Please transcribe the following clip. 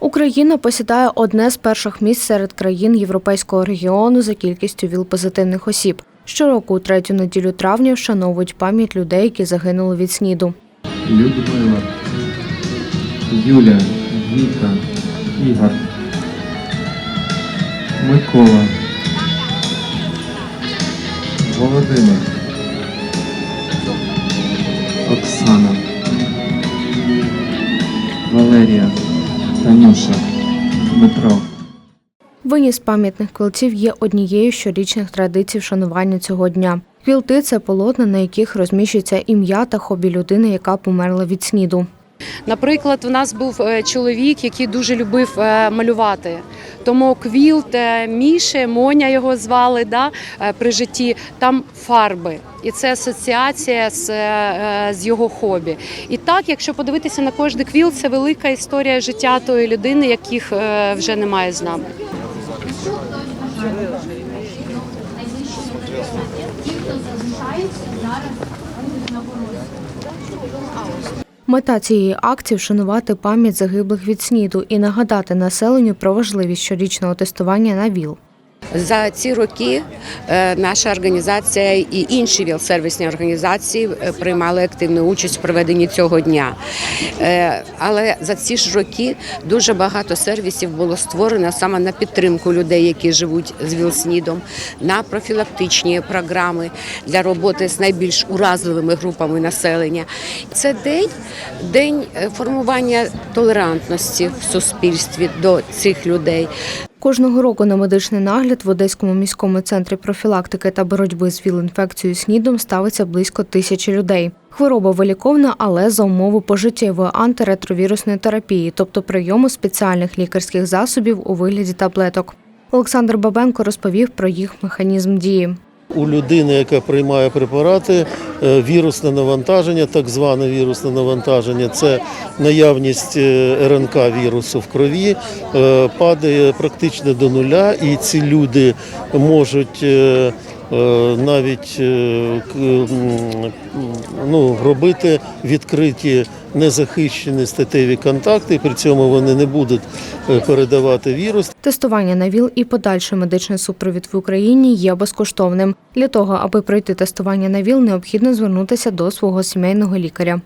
Україна посідає одне з перших місць серед країн європейського регіону за кількістю ВІЛ-позитивних осіб. Щороку у третю неділю травня вшановують пам'ять людей, які загинули від СНІДу. Людмила, Юля, Віка, Ігор, Микола, Володимир, Оксана, Валерія, Танюша, Дмитро. Виніс пам'ятних квилтів є однією з щорічних традицій вшанування цього дня. Квілти це полотна, на яких розміщується ім'я та хобі людини, яка померла від СНІДу. Наприклад, у нас був е, чоловік, який дуже любив е, малювати. Тому квілт е, Міші, Моня його звали да, е, при житті, там фарби. І це асоціація з, е, з його хобі. І так, якщо подивитися на кожний квілт, це велика історія життя тої людини, яких вже немає з нами. Мета цієї акції вшанувати пам'ять загиблих від СНІДу і нагадати населенню про важливість щорічного тестування на ВІЛ. За ці роки е, наша організація і інші віл-сервісні організації е, приймали активну участь в проведенні цього дня. Е, Але за ці ж роки дуже багато сервісів було створено саме на підтримку людей, які живуть з ВІЛ-СНІДом, на профілактичні програми для роботи з найбільш уразливими групами населення. Це день, день формування толерантності в суспільстві до цих людей. Кожного року на медичний нагляд в Одеському міському центрі профілактики та боротьби з ВІЛ-інфекцією СНІДом ставиться близько тисячі людей. Хвороба виліковна, але за умови пожиттєвої антиретровірусної терапії, тобто прийому спеціальних лікарських засобів у вигляді таблеток. Олександр Бабенко розповів про їх механізм дії. У людини, яка приймає препарати, е, вірусне навантаження, так зване вірусне навантаження, це наявність е, РНК вірусу в крові, е, падає практично до нуля, і ці люди можуть навіть ну, робити відкриті незахищені статеві контакти, при цьому вони не будуть е, передавати вірус. Тестування на ВІЛ і подальший медичний супровід в Україні є безкоштовним. Для того, аби пройти тестування на ВІЛ, необхідно звернутися до свого сімейного лікаря.